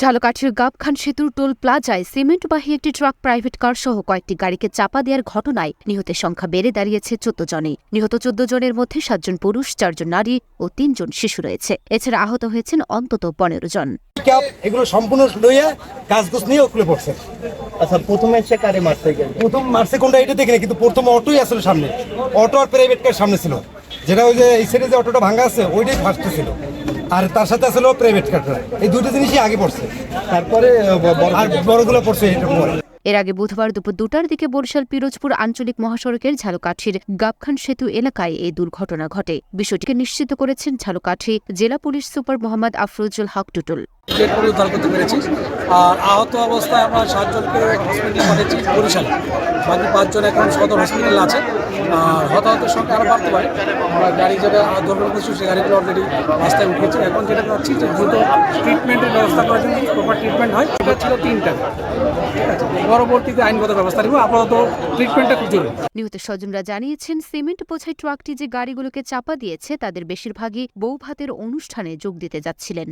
ঝালকাঠির গাবখান সেতুর টোল প্লাজায় সিমেন্টবাহী একটি ট্রাক প্রাইভেট কার সহ কয়েকটি গাড়িকে চাপা দেওয়ার ঘটনায় নিহতের সংখ্যা বেড়ে দাঁড়িয়েছে চোদ্দ জনে। নিহত চোদ্দ জনের মধ্যে সাতজন পুরুষ চারজন নারী ও তিনজন শিশু রয়েছে। এছাড়া আহত হয়েছেন অন্তত পনেরো জন। এগুলো সম্পূর্ণ লইয়া গাছ গোছ নিয়ে ওগুলো পড়ছে। আচ্ছা প্রথমে সে কারে মারতে গেল? প্রথম মারছে কোনটা এটা দেখিনি কিন্তু প্রথম অটোই আসলে সামনে। অটো আর প্রাইভেট কার সামনে ছিল। যেটা ওই যে এই সাইডে যে অটোটা ভাঙা আছে ওইটাই ফার্স্টে ছিল। আর তার সাথে আসলে প্রাইভেট কাটরা এই দুটো জিনিসই আগে পড়ছে। তারপরে আর বড়গুলো পড়ছে এটা পরে। এর আগে বুধবার দুপুর দুটার দিকে বরিশাল পিরোজপুর আঞ্চলিক মহাসড়কের ঝালকাঠির গাবখান সেতু এলাকায় এই দুর্ঘটনা ঘটে। বিষয়টিকে নিশ্চিত করেছেন ঝালকাঠি জেলা পুলিশ সুপার মোহাম্মদ আফরোজুল হক টুটুল। উদ্ধার করতে পেরেছি। আর আহত অবস্থায় আমরা সাতজনকে হসপিটালে পাঠিয়েছি বরিশালে। বাকি পাঁচজন এখন সদর হসপিটালে আছে। আর হতাহতের সংখ্যা আরও বাড়তে পারে। আমরা গাড়ি যেটা দুর্ঘটনা করেছি সেই গাড়িগুলো অলরেডি রাস্তায় উঠেছে এখন যেটা করছি যে দ্রুত ট্রিটমেন্টের ব্যবস্থা করার জন্য প্রপার ট্রিটমেন্ট হয়। সেটা ছিল তিনটা। পরবর্তীতে আইনগত ব্যবস্থা আপাতত ট্রিটমেন্টটা খুব নিহত স্বজনরা জানিয়েছেন, সিমেন্ট বোঝাই ট্রাকটি যে গাড়িগুলোকে চাপা দিয়েছে, তাদের বেশিরভাগই বৌভাতের অনুষ্ঠানে যোগ দিতে যাচ্ছিলেন।